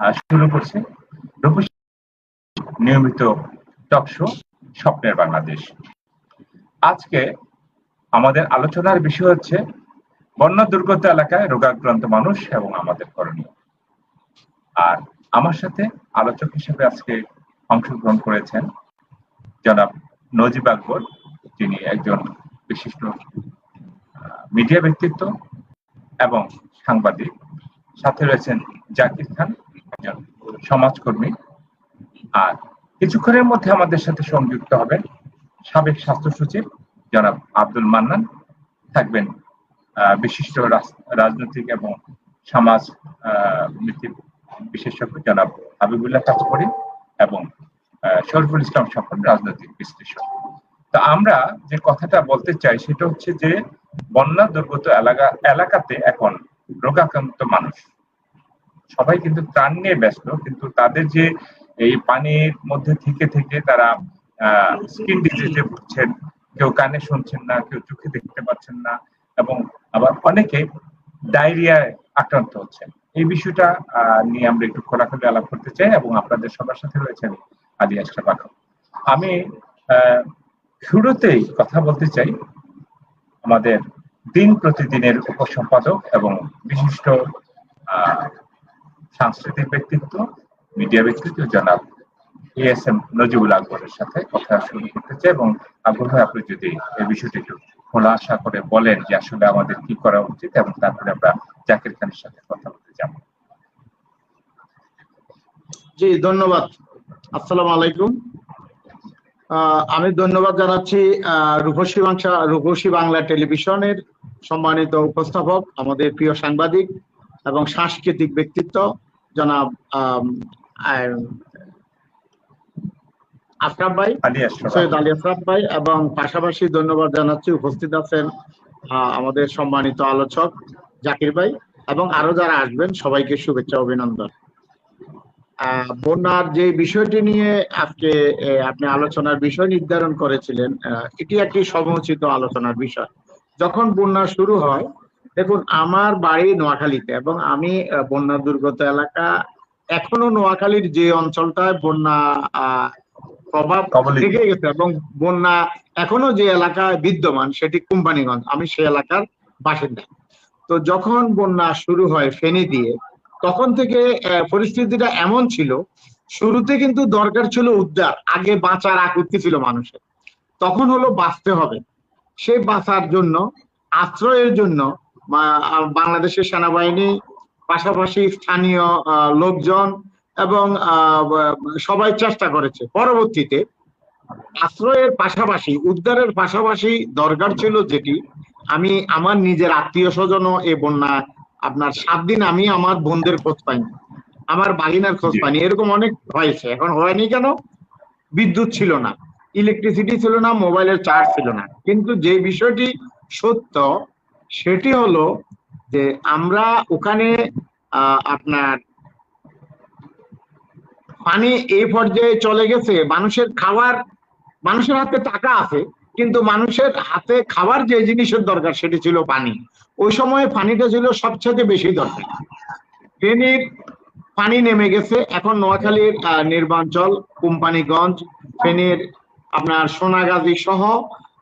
শুরু করছে। নিয়মিত টক শো, স্বপ্নের বাংলাদেশ। আজকে আমাদের আলোচনার বিষয় হচ্ছে, বন্যা দুর্গত এলাকায় রোগাক্রান্ত মানুষ এবং আমাদের করণীয়। আর আমার সাথে আলোচক হিসেবে আজকে অংশগ্রহণ করেছেন জনাব নজিব আকবর তিনি একজন বিশিষ্ট মিডিয়া ব্যক্তিত্ব এবং সাংবাদিক। সাথে রয়েছেন জাকির খান একজন সমাজকর্মী। আর কিছুক্ষণের মধ্যে আমাদের সাথে সংযুক্ত হবেন সাবেক স্বাস্থ্য সচিব জনাব আব্দুল মান্নান। থাকবেন বিশিষ্ট রাজনৈতিক এবং সমাজ বিশেষজ্ঞ জনাব হাবিবুল্লাহ কাজকরি এবং শরীফুল ইসলাম স্বপন রাজনৈতিক বিশ্লেষক। তো আমরা যে কথাটা বলতে চাই সেটা হচ্ছে যে বন্যা দুর্গত এলাকা, এলাকাতে এখন রোগাক্রান্ত মানুষ সবাই কিন্তু ত্রাণ নিয়ে ব্যস্ত, কিন্তু তাদের যে এই পানির মধ্যে থেকে থেকে তারা স্কিন ডিজিজে ভুগছেন, কেউ কানে শুনছেন না, কেউ চোখে দেখতে পাচ্ছেন না, এবং আবার অনেকে ডায়রিয়ায় আক্রান্ত হচ্ছেন এই বিষয়টা নিয়ে আমরা একটু খোলাখুলি আলাপ করতে চাই এবং আপনাদের সবার সাথে রয়েছেন আদি আশরাফ আলম। আমি শুরুতেই কথা বলতে চাই আমাদের দিন প্রতিদিনের উপসম্পাদক এবং বিশিষ্ট সাংস্কৃতিক ব্যক্তিত্ব মিডিয়া ব্যক্তিত্ব, জনাব এ এস এম নজিবুল আকবরের সাথে কথা শুরু করতে চাই এবং আগ্রহ আপনি যদি এই বিষয়টি একটু খোলাসা করে বলেন যে আসলে আমাদের কি করা উচিত এবং তারপরে আমরা জাকির খানের সাথে কথা বলতে যাব। জি, ধন্যবাদ। আসসালামু আলাইকুম। আমি ধন্যবাদ জানাচ্ছি রূপসী বাংলা রূপসী বাংলা টেলিভিশনের সম্মানিত উপস্থাপক, আমাদের প্রিয় সাংবাদিক এবং সাংস্কৃতিক ব্যক্তিত্ব জনাব আশরাফ ভাই সৈয়দ আলী আশরাফ ভাই এবং পাশাপাশি ধন্যবাদ জানাচ্ছি উপস্থিত আছেন আমাদের সম্মানিত আলোচক জাকির ভাই এবং আরও যারা আসবেন সবাইকে শুভেচ্ছা অভিনন্দন। আহ, বন্যার যে বিষয়টি নিয়ে আজকে আপনি আলোচনার বিষয় নির্ধারণ করেছিলেন আহ, এটি একটি সমুচিত আলোচনার বিষয়। যখন বন্যা শুরু হয় দেখুন আমার বাড়ি নোয়াখালীতে এবং আমি বন্যা দুর্গত এলাকা। এখনও নোয়াখালীর যে অঞ্চলটায় বন্যা প্রভাব থেকে গেছে এবং বন্যা এখনও যে এলাকায় বিদ্যমান সেটি কোম্পানিগঞ্জ আমি সেই এলাকার বাসিন্দা। তো যখন বন্যা শুরু হয় ফেনী দিয়ে তখন থেকে পরিস্থিতিটা এমন ছিল শুরুতে কিন্তু দরকার ছিল উদ্ধার আগে বাঁচার আকুতি ছিল মানুষের। তখন হলো বাঁচতে হবে। সেই বাঁচার জন্য আশ্রয়ের জন্য বাংলাদেশের সেনাবাহিনী পাশাপাশি স্থানীয় লোকজন এবং সবাই চেষ্টা করেছে। পরবর্তীতে আশ্রয়ের পাশাপাশি উদ্ধারের পাশাপাশি দরকার ছিল যেটি আমি আমার নিজের আত্মীয় স্বজনও এ বন্যা আপনার সাত দিন আমি আমার বোনদের খোঁজ পাইনি। আমার বাগিনার খোঁজ পাইনি। এরকম অনেক হয়েছে। এখন হয়নি কেন? বিদ্যুৎ ছিল না। ইলেকট্রিসিটি ছিল না মোবাইলের চার্জ ছিল না। কিন্তু যে বিষয়টি সত্য সেটি হলো যে আমরা ওখানে আপনার পানি এই পর্যায়ে চলে গেছে, মানুষের খাবার মানুষের হাতে টাকা আছে, কিন্তু মানুষের হাতে খাবার যে জিনিসের দরকার সেটি ছিল পানি। ওই সময়ে পানিটা ছিল সবচেয়ে বেশি দরকার। ফেনীর পানি নেমে গেছে, এখন নোয়াখালীর নির্বাঞ্চল, কোম্পানিগঞ্জ, ফেনীর আপনার সোনাগাজী সহ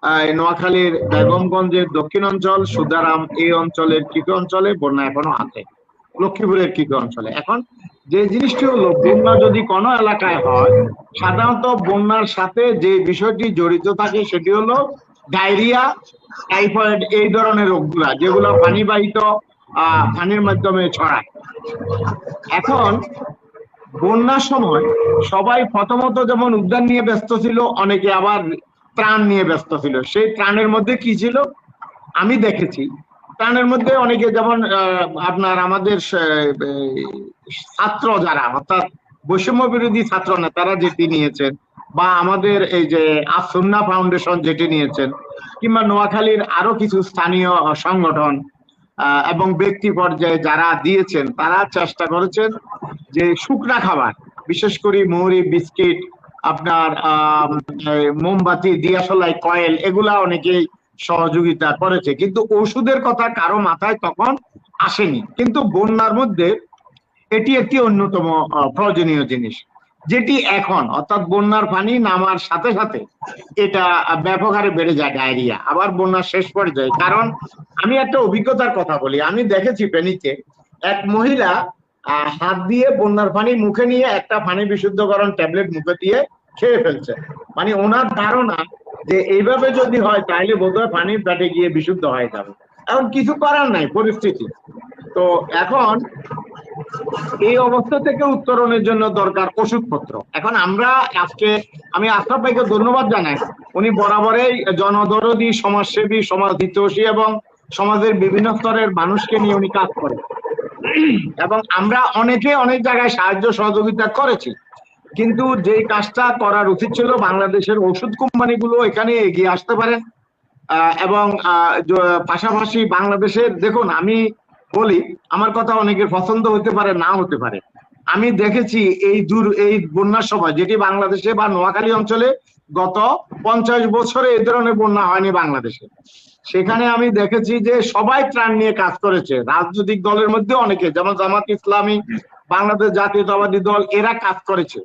নোয়াখালীর বেগমগঞ্জের দক্ষিণ অঞ্চল, সুদারাম এই অঞ্চলের কিছু অঞ্চলে, বন্যা এখনও আছে। লক্ষ্মীপুরের কিছু অঞ্চলে। এখন যে জিনিসটি হলো, বন্যা যদি কোনো এলাকায় হয়, সাধারণত বন্যার সাথে যে বিষয়টি জড়িত থাকে, সেটি হলো ডায়রিয়া, টাইফয়েড, এই ধরনের রোগগুলা, যেগুলো পানিবাহিত পানির মাধ্যমে ছড়ায়। এখন বন্যার সময় সবাই প্রথমত যেমন উদ্যান নিয়ে ব্যস্ত ছিল, অনেকে আবার ত্রাণ নিয়ে ব্যস্ত ছিল। সেই ত্রাণের মধ্যে কি ছিল? আমি দেখেছি। ত্রাণের মধ্যে অনেকে যেমন আপনার আমাদের ছাত্র যারা, অর্থাৎ বৈষম্য বিরোধী ছাত্র নেতারা যেটি নিয়েছেন, বা আমাদের এই যে আসন্না ফাউন্ডেশন যেটি নিয়েছেন, কিংবা নোয়াখালীর আরও কিছু স্থানীয় সংগঠন এবং ব্যক্তি পর্যায়ে যারা দিয়েছেন, তারা চেষ্টা করেছেন যে শুকনা খাবার, বিশেষ করে মৌরি, বিস্কিট আপনার মোমবাতি দিয়াশলাই কয়েল, এগুলা অনেকেই সহযোগিতা করেছে। কিন্তু ওষুধের কথা কারও মাথায় তখন আসেনি। কিন্তু বন্যার মধ্যে এটি একটি অন্যতম প্রয়োজনীয় জিনিস, যেটি এখন, অর্থাৎ বন্যার পানি নামার সাথে সাথে এটা ব্যাপক হারে বেড়ে যায় ডায়রিয়া। আবার বন্যার শেষ পর্যায়ে। কারণ আমি একটা অভিজ্ঞতার কথা বলি। আমি দেখেছি ফেনীতে এক মহিলা হাত দিয়ে বন্যার পানি মুখে নিয়ে একটা পানি বিশুদ্ধকরণ ট্যাবলেট মুখে দিয়ে খেয়ে ফেলছে। মানে ওনার ধারণা যে এইভাবে যদি হয় তাহলে বোধহয় পানি পেটে গিয়ে বিশুদ্ধ হয়ে যাবে। এখন কিছু করার নাই, পরিস্থিতি। তো এখন এই অবস্থা থেকে উত্তরণের জন্য দরকার ওষুধপত্র। এখন আমরা আজকে, আমি আশরাফ ভাইকে ধন্যবাদ জানাই। উনি বরাবরই জনদরদি, সমাজসেবী, সমাজ হিতৈষী এবং সমাজের বিভিন্ন স্তরের মানুষকে নিয়ে উনি কাজ করেন। এবং আমরা অনেকে অনেক জায়গায় সাহায্য সহযোগিতা করেছি। কিন্তু যে কাজটা করার উচিত ছিল, বাংলাদেশের ওষুধ কোম্পানিগুলো এখানে এগিয়ে আসতে পারেন এবং পাশাপাশি বাংলাদেশের, দেখুন, আমি বলি, আমার কথা অনেকের পছন্দ হতে পারে, না হতে পারে। আমি দেখেছি এই দূর, এই বন্যার সময়, যেটি বাংলাদেশে বা নোয়াখালী অঞ্চলে গত পঞ্চাশ বছরে এই ধরনের বন্যা হয়নি বাংলাদেশে। সেখানে আমি দেখেছি যে সবাই ত্রাণ নিয়ে কাজ করেছে। রাজনৈতিক দলের মধ্যে অনেকে যেমন জামাত ইসলামী বাংলাদেশ জাতীয়তাবাদী দল এরা কাজ করেছে।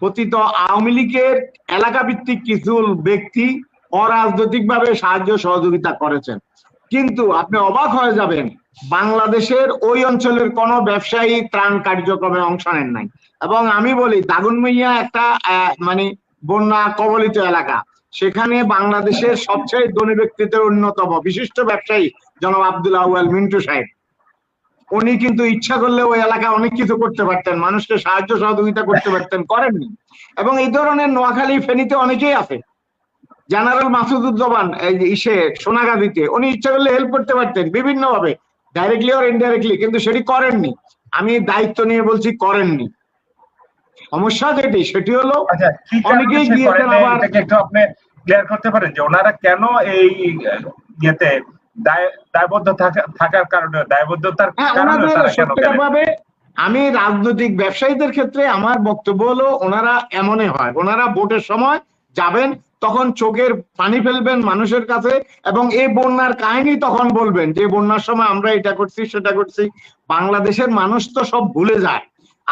পতিত আওয়ামী লীগের এলাকা ভিত্তিক কিছু ব্যক্তি অরাজনৈতিক ভাবে সাহায্য সহযোগিতা করেছেন। কিন্তু আপনি অবাক হয়ে যাবেন বাংলাদেশের ওই অঞ্চলের কোনো ব্যবসায়ী ত্রাণ কার্যক্রমে অংশ নেন নাই। এবং আমি বলি দাগুনমাইয়া একটা আহ, মানে বন্যা কবলিত এলাকা। সেখানে বাংলাদেশের সবচেয়ে ধনী ব্যক্তিত্বের অন্যতম বিশিষ্ট ব্যবসায়ী জনাব আব্দুল আউয়াল মিন্টু সাহেব। উনি কিন্তু ইচ্ছা করলে ওই এলাকায় অনেক কিছু করতে পারতেন, মানুষকে সাহায্য সহযোগিতা করতে পারতেন, করেননি। এবং এই ধরনের নোয়াখালী ফেনীতে অনেকেই আছে। জেনারেল মাসুদুজ্জামান ইসে সোনাগাদিতে উনি ইচ্ছা করলে হেল্প করতে পারতেন বিভিন্ন ভাবে ডাইরেক্টলি অর ইনডাইরেক্টলি কিন্তু সেটি করেননি। আমি দায়িত্ব নিয়ে বলছি করেননি। সমস্যা যেটি সেটি হলো আচ্ছা অনেকেই গিয়েছেন আবার- একটু আপনি ক্লিয়ার করতে পারেন যে ওনারা কেন এই ইয়েতে দায়বদ্ধ থাকার কারণে দায়বদ্ধতার হ্যাঁ কারণে আমি রাজনৈতিক ব্যবসায়ীদের ক্ষেত্রে আমার বক্তব্য হলো ওনারা এমনই হয়। ওনারা ভোটের সময় যাবেন তখন চোখের পানি ফেলবেন মানুষের কাছে এবং এই বন্যার কাহিনী তখন বলবেন যে বন্যার সময় আমরা এটা করছি সেটা করছি। বাংলাদেশের মানুষ তো সব ভুলে যায়।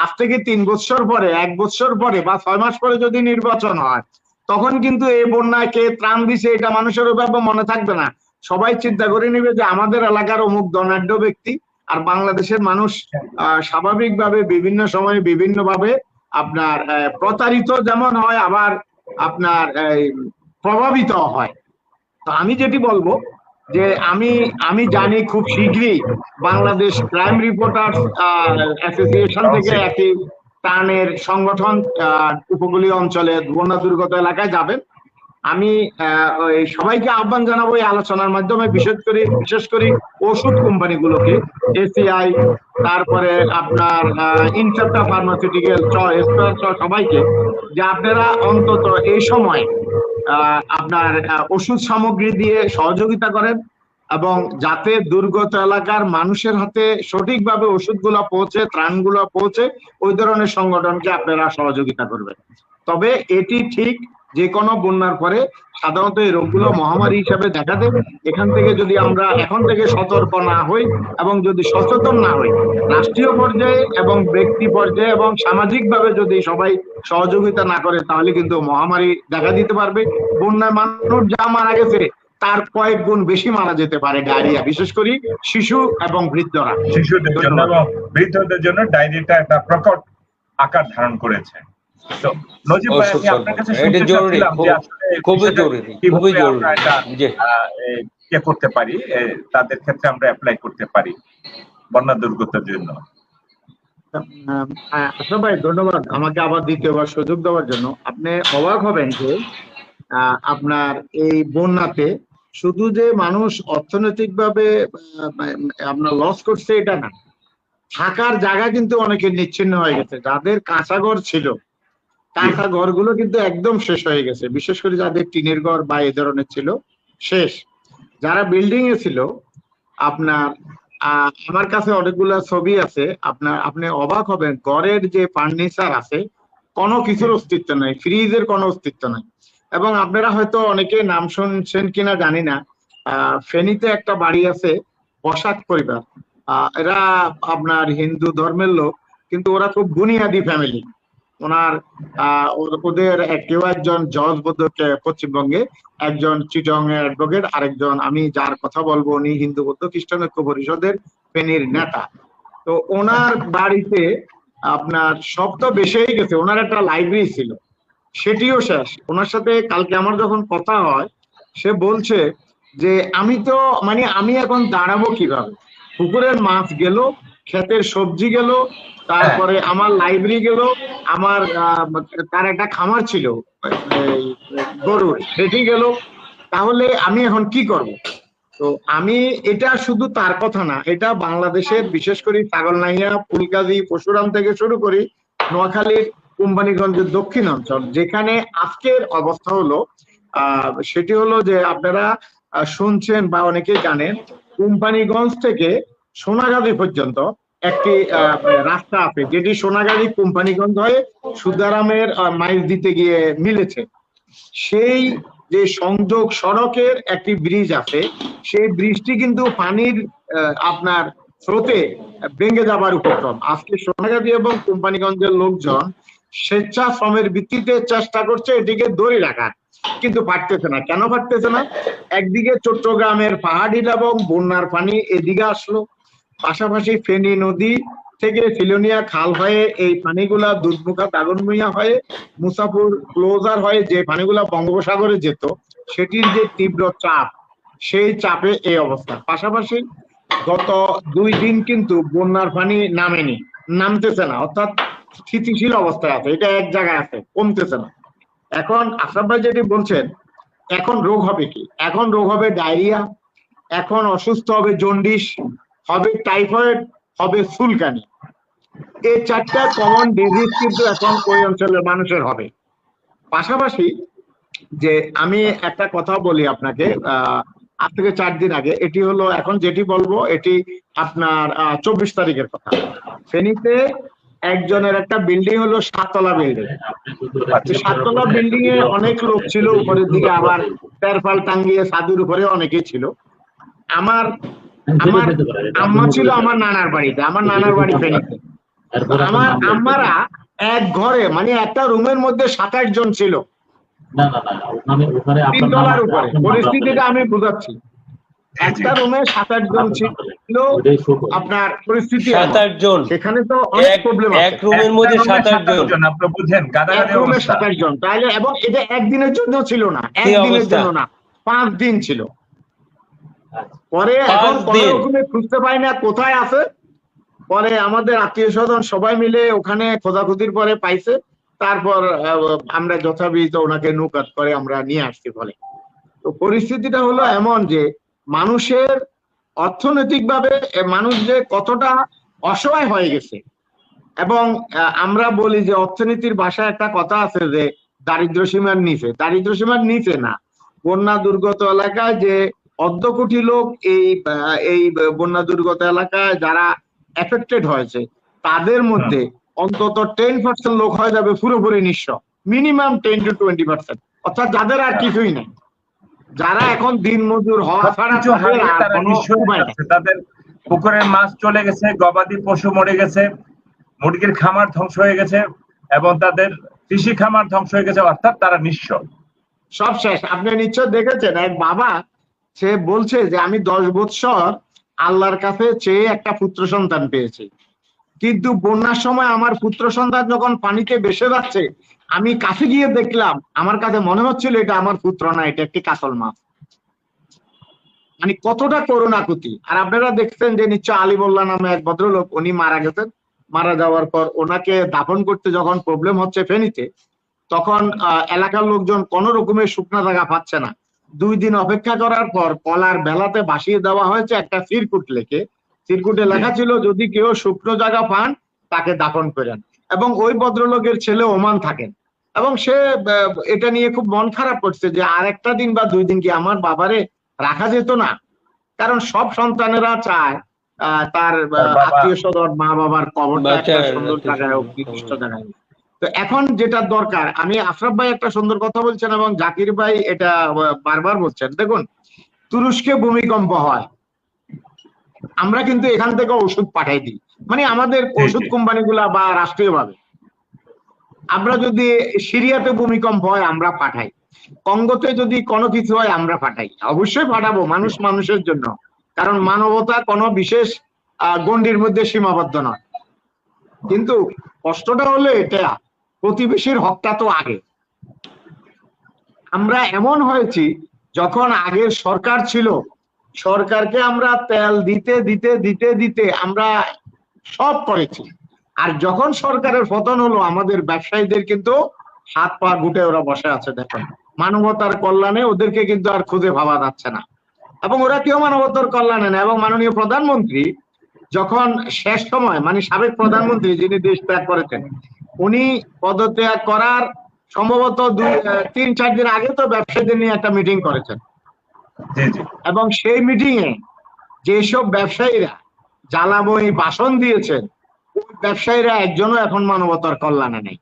আজ থেকে তিন বছর পরে, এক বছর পরে বা ছয় মাস পরে যদি নির্বাচন হয়, তখন কিন্তু এই বন্যায় কে ত্রাণ দিছে এটা মানুষের ওইভাবে মনে থাকবে না। সবাই চিন্তা করে নিবে যে আমাদের এলাকার অমুক ধনাঢ্য ব্যক্তি আর বাংলাদেশের মানুষ স্বাভাবিকভাবে বিভিন্ন সময়ে বিভিন্ন ভাবে আপনার প্রতারিত যেমন হয়, আবার আপনার প্রভাবিত হয়। তো আমি যেটি বলব যে আমি আমি জানি খুব শীঘ্রই বাংলাদেশ ক্রাইম রিপোর্টার অ্যাসোসিয়েশন থেকে একটি টানের সংগঠন আহ, উপকূলীয় অঞ্চলে বন্যা দুর্গত এলাকায় যাবেন। আমি সবাইকে আহ্বান জানাব এই আলোচনার মাধ্যমে, বিশেষ করে বিশেষ করে ওষুধ কোম্পানিগুলোকে, এসিআই, তারপরে আপনার ইনসেপ্টা ফার্মাসিউটিক্যাল সবাইকে, যে আপনারা অন্তত এই সময় আপনার ওষুধ সামগ্রী দিয়ে সহযোগিতা করেন এবং যাতে দুর্গত এলাকার মানুষের হাতে সঠিকভাবে ওষুধগুলো পৌঁছে, ত্রাণগুলো পৌঁছে, ওই ধরনের সংগঠনকে আপনারা সহযোগিতা করবেন। তবে এটি ঠিক যে কোনো বন্যার পরে সাধারণত এই রোগগুলো মহামারী হিসাবে দেখা দেবে। এখান থেকে যদি আমরা এখন থেকে সতর্ক না হই এবং যদি সচেতন না হই রাষ্ট্রীয় পর্যায়ে এবং ব্যক্তি পর্যায়ে এবং সামাজিকভাবে যদি সবাই সহযোগিতা না করে তাহলে কিন্তু মহামারী দেখা দিতে পারবে। বন্যায় মানুষ যা মারা গেছে তার কয়েক গুণ বেশি মারা যেতে পারে ডায়রিয়া বিশেষ করে শিশু এবং বৃদ্ধরা। শিশুদের জন্য এবং বৃদ্ধদের জন্য ডায়েরিটা একটা প্রকট আকার ধারণ করেছে। তো নজিব ভাই আমি আপনার কাছে শুনতে চাচ্ছিলাম যে আসলে খুবই জরুরি খুবই জরুরি। আমরা এটা জি। আহ, এ, ইয়ে করতে পারি তাদের ক্ষেত্রে আমরা অ্যাপ্লাই করতে পারি বন্যা দুর্গতের জন্য। আশরাফ ভাই ধন্যবাদ আমাকে আবার দ্বিতীয়বার সুযোগ দেওয়ার জন্য। আপনি অবাক হবেন যে আহ, আপনার এই বন্যাতে শুধু যে মানুষ অর্থনৈতিকভাবে আহ, আপনার লস করছে এটা না থাকার জায়গা কিন্তু অনেকের নিচ্ছিন্ন হয়ে গেছে। যাদের কাঁচা ঘর ছিল কাঁচা ঘরগুলো কিন্তু একদম শেষ হয়ে গেছে। বিশেষ করে যাদের টিনের ঘর বা এই ধরনের ছিল, শেষ। যারা বিল্ডিং এ ছিল, আপনার আমার কাছে অনেকগুলা ছবি আছে। আপনার, আপনি অবাক হবেন, ঘরের যে ফার্নিচার আছে, কোনো কিছুর অস্তিত্ব নাই ফ্রিজের কোনো অস্তিত্ব নাই। এবং আপনারা হয়তো অনেকে নাম শুনছেন কিনা জানি না ফেনীতে একটা বাড়ি আছে বসাক পরিবার। এরা আপনার হিন্দু ধর্মের লোক, কিন্তু ওরা খুব বুনিয়াদি ফ্যামিলি ওনার ওদের কেউ একজন জজ বোধ পশ্চিমবঙ্গে, একজন চিটং এর অ্যাডভোকেট আরেকজন আমি যার কথা বলব উনি হিন্দু বৌদ্ধ খ্রিস্টান ঐক্য পরিষদের ফেনীর নেতা। তো ওনার বাড়িতে আপনার সব তো বেসেই গেছে, ওনার একটা লাইব্রেরি ছিল, সেটিও শেষ। ওনার সাথে কালকে আমার যখন কথা হয়, সে বলছে যে, আমি তো মানে আমি এখন দাঁড়াবো কীভাবে? পুকুরের মাছ গেল ক্ষেতের সবজি গেল তারপরে আমার লাইব্রেরি গেল আমার তার একটা খামার ছিল গরুর সেটি গেল। তাহলে আমি এখন কি করব? তো আমি এটা শুধু তার কথা না এটা বাংলাদেশের বিশেষ করে ছাগলনাইয়া ফুলগাজী পশুরাম থেকে শুরু করি নোয়াখালীর কোম্পানিগঞ্জের দক্ষিণ অঞ্চল যেখানে আজকের অবস্থা হলো আহ সেটি হলো যে আপনারা শুনছেন বা অনেকেই জানেন কোম্পানিগঞ্জ থেকে সোনাগাজী পর্যন্ত একটি রাস্তা আছে, যেটি সোনাগাজী কোম্পানিগঞ্জ হয়ে সুদারামের মাইল দিতে গিয়ে মিলেছে। সেই যে সংযোগ সড়কের একটি ব্রিজ আছে, সেই ব্রিজটি কিন্তু পানির আপনার স্রোতে ভেঙে যাবার উপক্রম। আজকে সোনাগাজী এবং কোম্পানিগঞ্জের লোকজন স্বেচ্ছাশ্রমের ভিত্তিতে চেষ্টা করছে এটিকে দড়ি রাখার, কিন্তু পারতেছে না। কেন পারতেছে না? একদিকে চট্টগ্রামের পাহাড়ি এবং বন্যার পানি এদিকে আসলো পাশাপাশি ফেনী নদী থেকে ফিলোনিয়া খাল হয়ে এই পানিগুলা দুধমুখা দাগনভূঞা হয়ে মুসাফুর ক্লোজার হয়ে যে পানিগুলা বঙ্গোপসাগরে যেত, সেটির যে তীব্র চাপ, সেই চাপে এই অবস্থা। পাশাপাশি গত দুই দিন কিন্তু বন্যার পানি নামেনি, নামতেছে না, অর্থাৎ স্থিতিশীল অবস্থায় আছে। এটা এক জায়গায় আছে, কমতেছে না। এখন আশরাফ ভাই যেটি বলছেন, এখন রোগ হবে কি? এখন রোগ হবে ডায়রিয়া, এখন অসুস্থ হবে জন্ডিস হবে টাইফয়েড হবে সুলকানি এই চারটা কমন ডিজিজ কিন্তু এখন ওই অঞ্চলের মানুষের হবে। পাশাপাশি যে আমি একটা কথা বলি আপনাকে আজ থেকে চার দিন আগে এটি হলো এখন যেটি বলব এটি আপনার চব্বিশ তারিখের কথা। ফেনীতে একজনের একটা বিল্ডিং হলো সাততলা বিল্ডিং সাততলা বিল্ডিং এ অনেক লোক ছিল উপরের দিকে আবার তেরপাল টাঙ্গিয়ে ছাদের উপরে অনেকেই ছিল। আমার আমার আম্মা ছিল আমার নানার বাড়িতে আমার নানার বাড়ি ফেনীতে। আমার আম্মারা এক ঘরে মানে একটা রুমের মধ্যে সাত আট জন ছিল। না না না ওখানে ওখানে তিন আপনার নাম তলার আছে, উপরে। পরিস্থিতিটা আমি বুঝাচ্ছি। একটা রুমে সাত আট জন ছিল। আপনার পরিস্থিতি সাত আট জন। সেখানে তো অনেক প্রবলেম এক রুমের মধ্যে সাত আট জন। আপনি বুঝেন এক রুমে সাত আট জন। তাহলে এবং এটা একদিনের জন্য ছিল না একদিনের জন্য না পাঁচ দিন ছিল। পরে এখন কোনো খুঁজতে পাই না কোথায় আছে? পরে আমাদের আত্মীয় স্বজন সবাই মিলে ওখানে খোঁজাখুঁজির পরে পাইছে। তারপর আমরা যথাবিহিত ওনাকে নৌকাত করে আমরা নিয়ে আসছি বলে। তো পরিস্থিতিটা হলো এমন যে মানুষের অর্থনৈতিকভাবে মানুষ যে কতটা অসহায় হয়ে গেছে। এবং আমরা বলি যে অর্থনীতির ভাষায় একটা কথা আছে যে দারিদ্র সীমার নিচে। দারিদ্র সীমার নিচে না। বন্যা দুর্গত এলাকায় যে অর্ধ কোটি লোক এই এই বন্যা দুর্গত এলাকায় যারা এফেক্টেড হয়েছে তাদের মধ্যে অন্তত টেন পার্সেন্ট লোক হয়ে যাবে পুরোপুরি নিঃস্ব। Minimum ten to twenty percent অর্থাৎ যাদের আর কিছুই নেই। যারা এখন দিন মজুর হওয়া ছাড়া তাদের পুকুরের মাছ চলে গেছে গবাদি পশু মরে গেছে মুরগির খামার ধ্বংস হয়ে গেছে এবং তাদের কৃষি খামার ধ্বংস হয়ে গেছে অর্থাৎ তারা নিঃস্ব। সব শেষ। আপনি নিশ্চয় দেখেছেন এক বাবা সে বলছে যে আমি দশ বৎসর আল্লাহর কাছে চেয়ে একটা পুত্র সন্তান পেয়েছি। কিন্তু বন্যার সময় আমার পুত্র সন্তান যখন পানিতে ভেসে যাচ্ছে, আমি কাছে গিয়ে দেখলাম, আমার কাছে মনে হচ্ছিল এটা আমার পুত্র না, এটা একটি কাসল মাছ। মানে কতটা করুণাকুতি আর আপনারা দেখছেন যে নিশ্চয় আলী মোল্লা নামে এক ভদ্রলোক, উনি মারা গেছেন। মারা যাওয়ার পর ওনাকে দাফন করতে যখন প্রবলেম হচ্ছে ফেনীতে, তখন এলাকার লোকজন কোন রকমের শুকনা জায়গা পাচ্ছে না। দুই দিন অপেক্ষা করার পর কলার বেলাতে বাসিয়ে দেওয়া হয়েছে একটা সিরকুট লেখে। সিরকুটে লেখা ছিল যদি কেউ শুকনো জায়গা পান তাকে দাফন করেন। এবং ওই ভদ্রলোকের ছেলে ওমান থাকেন। এবং সে এটা নিয়ে খুব মন খারাপ করছে যে আর একটা দিন বা দুই দিন কি আমার বাবারে রাখা যেত না? কারণ সব সন্তানেরা চায় আহ, তার আত্মীয় স্বজন মা বাবার কবরটা একটা সুন্দর জায়গায় হোক নির্দিষ্ট জায়গায়। তো এখন যেটা দরকার আমি আশরাফ ভাই একটা সুন্দর কথা বলছেন এবং জাকির ভাই এটা বারবার বলছেন। দেখুন তুরস্কে ভূমিকম্প হয়। আমরা কিন্তু এখান থেকে ওষুধ পাঠাই দিই। মানে আমাদের ওষুধ জি। কোম্পানিগুলা বা রাষ্ট্রীয়ভাবে। আমরা যদি সিরিয়াতে ভূমিকম্প হয় আমরা পাঠাই। কঙ্গোতে যদি কোনো কিছু হয় আমরা পাঠাই। অবশ্যই পাঠাবো মানুষ মানুষের জন্য। কারণ মানবতা কোনো বিশেষ আহ, গণ্ডির মধ্যে সীমাবদ্ধ নয়। কিন্তু কষ্টটা হলো এটা। প্রতিবেশীর হকটা তো আগে। আমরা এমন হয়েছি, যখন আগের সরকার ছিল, সরকারকে আমরা তেল দিতে দিতে দিতে দিতে আমরা সব করেছি। আর যখন সরকারের পতন হলো, আমাদের ব্যবসায়ীদের কিন্তু হাত পা গুটে ওরা বসে আছে, দেখুন। মানবতার কল্যাণে ওদেরকে কিন্তু আর খুঁজে ভাবা যাচ্ছে না। এবং ওরা কেউ মানবতার কল্যাণে না এবং মাননীয় প্রধানমন্ত্রী যখন শেষ সময় মানে সাবেক প্রধানমন্ত্রী যিনি দেশ ত্যাগ করেছেন উনি পদত্যাগ করার সম্ভবত দুই তিন চার দিন আগে তো ব্যবসায়ীদের নিয়ে একটা মিটিং করেছেন। এবং সেই মিটিং এ যেসব ব্যবসায়ীরা জ্বালাময়ী ভাষণ দিয়েছেন ওই ব্যবসায়ীরা একজনও এখন মানবতার কল্যাণে নেই।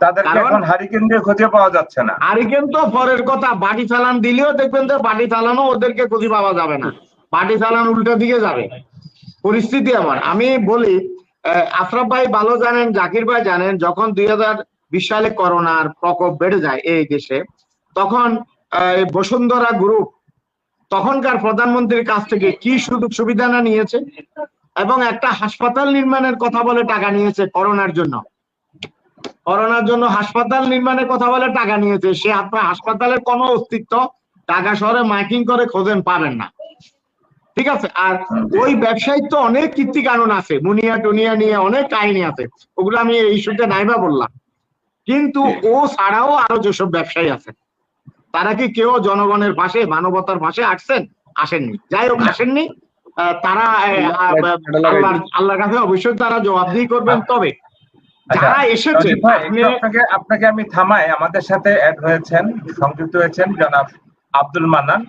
তাদেরকে কারণ- এখন হারিকেন দিয়ে খুঁজে পাওয়া যাচ্ছে না। হারিকেন তো পরের কথা বাটি চালান দিলেও দেখবেন যে বাটি চালানো ওদেরকে খুঁজে পাওয়া যাবে না। বাটি চালান উল্টো দিকে যাবে। পরিস্থিতি আমার আমি বলি আশরাফ ভাই ভালো জানেন, জাকির ভাই জানেন, যখন দুই হাজার বিশ সালে করোনার প্রকোপ বেড়ে যায় এই দেশে, তখন বসুন্ধরা গ্রুপ তখনকার প্রধানমন্ত্রীর কাছ থেকে কি সুযোগ সুবিধা না নিয়েছে এবং একটা হাসপাতাল নির্মাণের কথা বলে টাকা নিয়েছে করোনার জন্য। করোনার জন্য হাসপাতাল নির্মাণের কথা বলে টাকা নিয়েছে, সে আপনার হাসপাতালের কোনো অস্তিত্ব টাকা শহরে মাইকিং করে খোঁজেন পাবেন না। ঠিক আছে? আর ওই ব্যবসায়িক তো অনেক কীর্তি কানুন আছে মুনিয়া টুনিয়া নিয়ে অনেক কাহিনী আছে। ওগুলো আমি এই ইস্যুতে নাইবা বললাম। কিন্তু ও ছাড়াও আরও যেসব ব্যবসায়ী আছে তারা কি কেউ জনগণের পাশে মানবতার পাশে আসছেন? আসেননি। যাই হোক আসেননি। তারা আল্লাহর কাছে অবশ্যই তারা জবাবদিহি করবেন। তবে আচ্ছা, যারা এসেছে আপনাকে আপনাকে আমি থামাই। আমাদের সাথে অ্যাড হয়েছেন সংযুক্ত হয়েছেন জনাব আব্দুল মান্নান।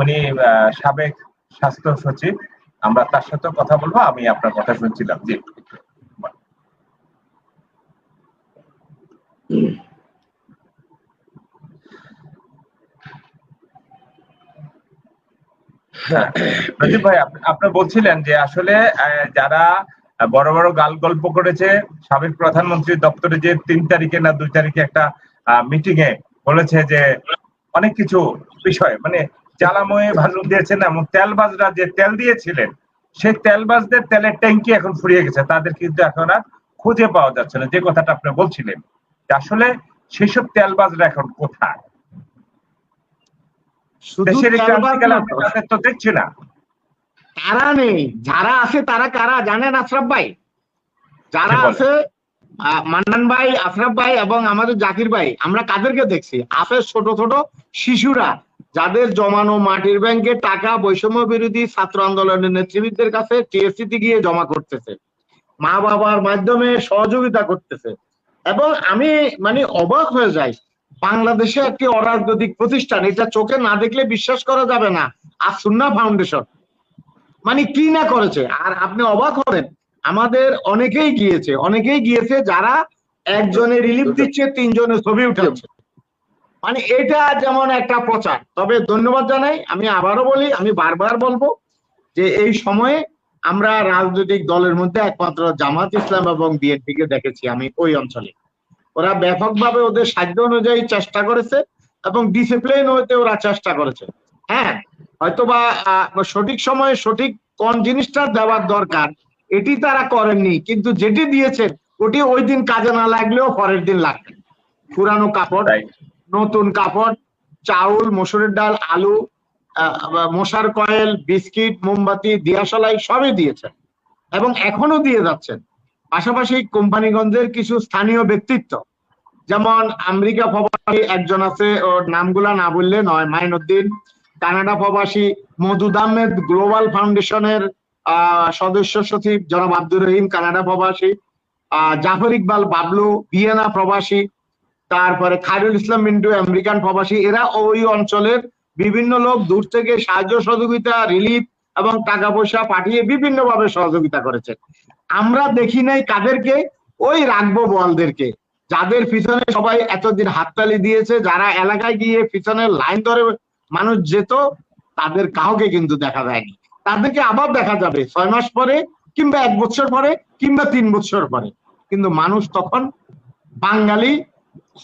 উনি সাবেক স্বাস্থ্য সচিব। আমরা তার সাথে কথা বলব আমি আপনার কথা শুনছিলাম। জি। হ্যাঁ, ভাই আপনি বলছিলেন যে আসলে যারা বড় বড় গাল গল্প করেছে সাবেক প্রধানমন্ত্রীর দপ্তরে যে তিন তারিখে না দুই তারিখে একটা মিটিং এ বলেছে যে অনেক কিছু বিষয় মানে জ্বালাময়ে ভাষণ দিয়েছেন এবং তেলবাজরা যে তেল দিয়েছিলেন সেই তেলবাজদের তেলের ট্যাঙ্কি এখন ফুরিয়ে গেছে। তাদের কিন্তু এখন আর খুঁজে পাওয়া যাচ্ছে না। যে কথাটা আপনি বলছিলেন আসলে সেসব তেলবাজরা এখন কোথায়? দেশের তো। দেখছি না। তারা নেই। যারা আছে তারা কারা জানেন আশরাফ ভাই? যারা আছে মান্নান ভাই আশরাফ ভাই এবং আমাদের জাকির ভাই আমরা কাদেরকে দেখছি? আছে ছোট ছোট শিশুরা। যাদের জমানো মাটির ব্যাংকে টাকা বৈষম্য বিরোধী ছাত্র আন্দোলনের নেতৃবৃন্দের কাছে টিএসসি তে গিয়ে জমা করতেছে। মা বাবার মাধ্যমে সহযোগিতা করতেছে। এবং আমি মানে অবাক হয়ে যাই, বাংলাদেশে একটি অরাজনৈতিক প্রতিষ্ঠান, এটা চোখে না দেখলে বিশ্বাস করা যাবে না, আর সুন্না ফাউন্ডেশন। মানে কি না করেছে? আর আপনি অবাক হবেন, আমাদের অনেকেই গিয়েছে অনেকেই গিয়েছে যারা একজনে রিলিফ দিচ্ছে তিনজনে ছবি উঠাচ্ছে। মানে এটা যেমন একটা প্রচার, তবে ধন্যবাদ জানাই, আমি আবারও বলি, আমি বারবার বলব যে এই সময়ে আমরা রাজনৈতিক দলের মধ্যে একমাত্র জামাত ইসলাম এবং বিএনপি কে দেখেছি আমি ওই অঞ্চলে। ওরা ব্যাপকভাবে ওদের সাধ্য অনুযায়ী চেষ্টা করেছে এবং ডিসিপ্লিন হইতে ওরা চেষ্টা করেছে। হ্যাঁ হয়তোবা সঠিক সময়ে সঠিক কোন জিনিসটা দেওয়ার দরকার, এটি তারা করেননি, কিন্তু যেটি দিয়েছেন, ওটি ওই দিন কাজে না লাগলেও পরের দিন লাগবে। পুরানো কাপড় নতুন কাপড় চাউল মসুরের ডাল আলু মশার কয়েল বিস্কিট মোমবাতি দিয়াশলাই সবই দিয়েছেন এবং এখনও দিয়ে যাচ্ছেন। পাশাপাশি কোম্পানিগঞ্জের কিছু স্থানীয় ব্যক্তিত্ব যেমন আমেরিকা প্রবাসী একজন আছে ওর নামগুলা না বললে নয় মাইনুদ্দিন কানাডা প্রবাসী মধুদ আহমেদ গ্লোবাল ফাউন্ডেশনের সদস্য সচিব জনাব আব্দুর রহিম কানাডা প্রবাসী আহ, জাফর ইকবাল বাবলু ভিয়েনা প্রবাসী তারপরে খায়রুল ইসলাম মিন্টু, আমেরিকান প্রবাসী, এরা ওই অঞ্চলের বিভিন্ন লোক দূর থেকে সাহায্য সহযোগিতা রিলিফ এবং টাকা পয়সা পাঠিয়ে বিভিন্ন ভাবে সহযোগিতা করেছে। আমরা দেখি নাই কাদেরকে, ওই রাখব বলদেরকে, যাদের পিছনে সবাই এতদিন হাততালি দিয়েছে, যারা এলাকায় গিয়ে পিছনে লাইন ধরে মানুষ যেত, তাদের কাউকে কিন্তু দেখা যায়নি। তাদেরকে আবার দেখা যাবে ছয় মাস পরে কিংবা এক বছর পরে কিংবা তিন বছর পরে। কিন্তু মানুষ তখন বাঙালি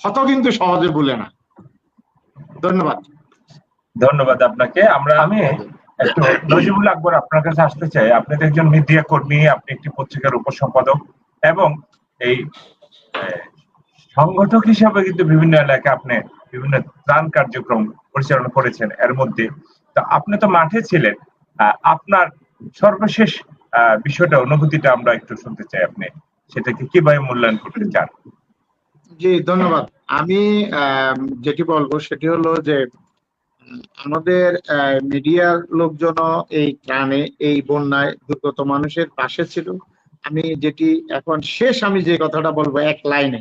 হত কিন্তু সহজে ভুলে না। ধন্যবাদ। ধন্যবাদ আপনাকে। আমরা আমি একটু নজিবুল আকবর আপনার কাছে আসতে চাই। আপনি তো একজন মিডিয়া কর্মী আপনি একটি পত্রিকার উপসম্পাদক এবং এই আহ, সংগঠক হিসাবে কিন্তু বিভিন্ন এলাকায় আপনি বিভিন্ন ত্রাণ কার্যক্রম পরিচালনা করেছেন এর মধ্যে। তো আপনি তো মাঠে ছিলেন। আহ, আপনার সর্বশেষ আহ, বিষয়টা অনুভূতিটা আমরা একটু শুনতে চাই আপনি। সেটাকে কীভাবে মূল্যায়ন করতে চান? জি, ধন্যবাদ। আমি যেটি বলব সেটি হলো যে, আমাদের মিডিয়ার লোকজন এই ত্রাণে এই বন্যায় দুর্গত মানুষের পাশে ছিল। আমি যেটি এখন শেষ আমি যে কথাটা বলব এক লাইনে,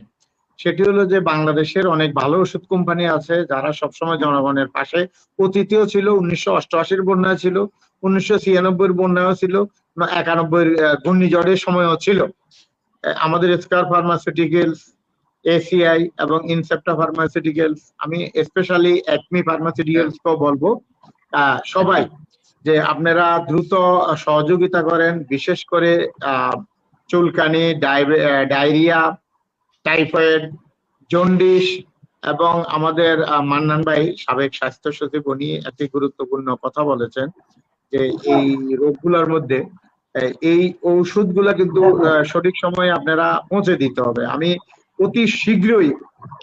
সেটি হলো যে বাংলাদেশের অনেক ভালো ওষুধ কোম্পানি আছে যারা সবসময় জনগণের পাশে। অতীতেও ছিল, উনিশশো অষ্টআশির বন্যা ছিল, উনিশশো ছিয়ানব্বই বন্যাও ছিল একানব্বই ঘূর্ণিঝড়ের সময়ও ছিল। আমাদের স্কার ফার্মাসিউটিক্যালস এসিআই এবং ইনসেপ্টা ফার্মাসিউটিক্যালস আমি স্পেশালি একমি ফার্মাসিউটিক্যালস কেও বলব। সবাই, যে আপনারা দ্রুত সহযোগিতা করেন, বিশেষ করে চুলকানি ডায়রিয়া, টাইফয়েড, জন্ডিস এবং আমাদের মান্নান ভাই সাবেক স্বাস্থ্য সচিব, উনি একটি গুরুত্বপূর্ণ কথা বলেছেন যে এই রোগগুলোর মধ্যে এই ঔষধগুলা কিন্তু সঠিক সময়ে আপনারা পৌঁছে দিতে হবে। আমি অতি শীঘ্রই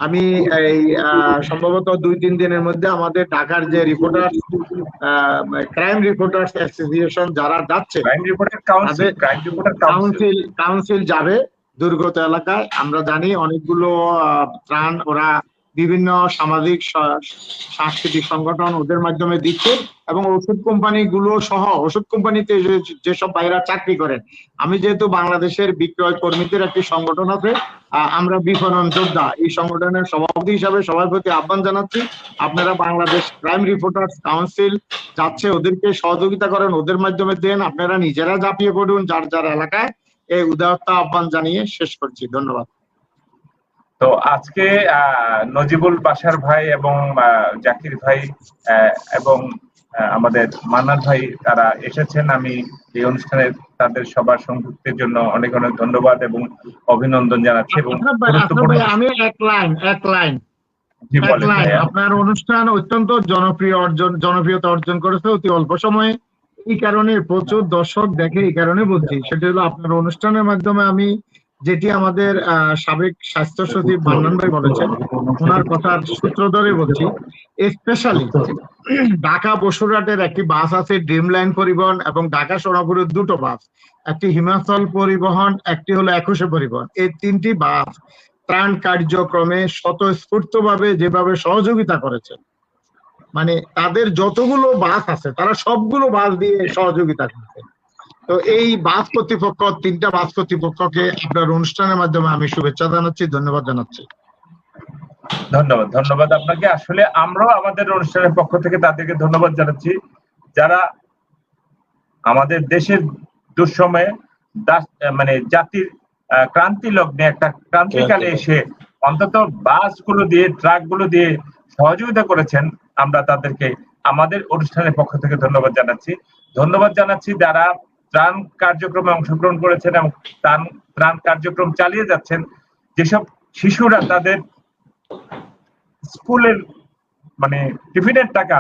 আমি এই সম্ভবত দুই তিন দিনের মধ্যে আমাদের ঢাকার যে রিপোর্টার ক্রাইম রিপোর্টার্স অ্যাসোসিয়েশন যারা যাচ্ছে কাউন্সিল কাউন্সিল যাবে দুর্গত এলাকায়। আমরা জানি অনেকগুলো ত্রাণ ওরা বিভিন্ন সামাজিক সাংস্কৃতিক সংগঠন ওদের মাধ্যমে দিচ্ছে এবং ওষুধ কোম্পানি গুলো সহ, ওষুধ কোম্পানিতে যেসব বাইরা চাকরি করেন, আমি যেহেতু বাংলাদেশের বিক্রয় কর্মীদের একটি সংগঠন আছে আমরা বিপণন যোদ্ধা, এই সংগঠনের সভাপতি হিসাবে সবার প্রতি আহ্বান জানাচ্ছি, আপনারা বাংলাদেশ ক্রাইম রিপোর্টার্স কাউন্সিল যাচ্ছে, ওদেরকে সহযোগিতা করেন, ওদের মাধ্যমে দেন, আপনারা নিজেরা ঝাঁপিয়ে পড়ুন, যার যার এলাকায়, এই উদারতা আহ্বান জানিয়ে শেষ করছি, ধন্যবাদ। তো আজকে নজিবুল বাসার ভাই এবং জাকির ভাই এবং আমাদের মান্নান ভাই তারা এসেছেন। আমি এই অনুষ্ঠানে তাদের সবার সংযুক্তির জন্য অনেক অনেক ধন্যবাদ এবং অভিনন্দন জানাচ্ছি এবং আমি এক লাইন এক লাইন। আপনার অনুষ্ঠান অত্যন্ত জনপ্রিয় অর্জন জনপ্রিয়তা অর্জন করেছে অতি অল্প সময়ে। এই কারণে প্রচুর দর্শক দেখে এই কারণে বলছি সেটা হলো আপনার অনুষ্ঠানের মাধ্যমে আমি যেটি আমাদের সাবেক স্বাস্থ্য সচিব মান্নান ভাই বলেছেন। ওনার কথার সূত্র ধরে বলছি স্পেশালি ঢাকা বসুরহাটের একটি বাস আছে ড্রিম লাইন পরিবহন এবং ঢাকা সোনাপুরের দুটো বাস। একটি হিমাচল পরিবহন, একটি হলো একুশে পরিবহন। এই তিনটি বাস ত্রাণ কার্যক্রমে স্বতঃস্ফূর্ত ভাবে যেভাবে সহযোগিতা করেছে মানে তাদের যতগুলো বাস আছে, তারা সবগুলো বাস দিয়ে সহযোগিতা করছে। তো এই বাস কর্তৃপক্ষ তিনটা বাস কর্তৃপক্ষকে আপনার অনুষ্ঠানের মাধ্যমে আমি শুভেচ্ছা জানাচ্ছি ধন্যবাদ জানাচ্ছি। ধন্যবাদ ধন্যবাদ আপনাকে। আসলে আমরাও আমাদের অনুষ্ঠানের পক্ষ থেকে তাদেরকে ধন্যবাদ জানাচ্ছি। যারা আমাদের দেশের দুঃসময়ে দাস- মানে জাতির ক্রান্তি লগ্নে একটা ক্রান্তিকালে এসে অন্তত বাসগুলো দিয়ে ট্রাকগুলো দিয়ে সহযোগিতা করেছেন আমরা তাদেরকে আমাদের অনুষ্ঠানের পক্ষ থেকে ধন্যবাদ জানাচ্ছি। ধন্যবাদ জানাচ্ছি যারা ত্রাণ কার্যক্রমে অংশগ্রহণ করেছেন এবং ত্রাণ ত্রাণ কার্যক্রম চালিয়ে যাচ্ছেন। যেসব শিশুরা তাদের স্কুলের মানে টিফিনের টাকা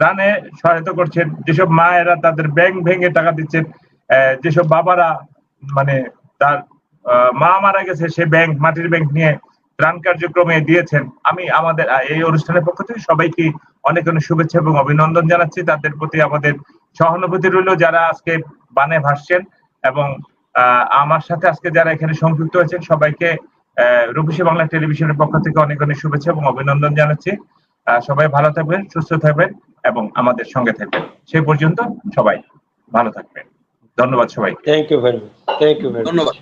দানে সহায়তা করছেন, যেসব মায়েরা তাদের ব্যাংক ভেঙে টাকা দিচ্ছেন যেসব বাবারা মানে তার মা মারা গেছে, সে ব্যাংক, মাটির ব্যাংক নিয়ে ত্রাণ কার্যক্রমে দিয়েছেন। আমি আমাদের এই অনুষ্ঠানের পক্ষ থেকে সবাইকে অনেক অনেক শুভেচ্ছা এবং অভিনন্দন জানাচ্ছি। তাদের প্রতি আমাদের সহানুভূতি রইল। যারা আজকে বানে ভাসছেন এবং আহ, আমার সাথে আজকে যারা এখানে সংযুক্ত হয়েছেন সবাইকে আহ, রূপসী বাংলা টেলিভিশনের পক্ষ থেকে অনেক অনেক শুভেচ্ছা এবং অভিনন্দন জানাচ্ছি। আহ, সবাই ভালো থাকবেন সুস্থ থাকবেন এবং আমাদের সঙ্গে থাকবেন। সেই পর্যন্ত সবাই ভালো থাকবেন। ধন্যবাদ সবাই thank you very much thank you very ধন্যবাদ।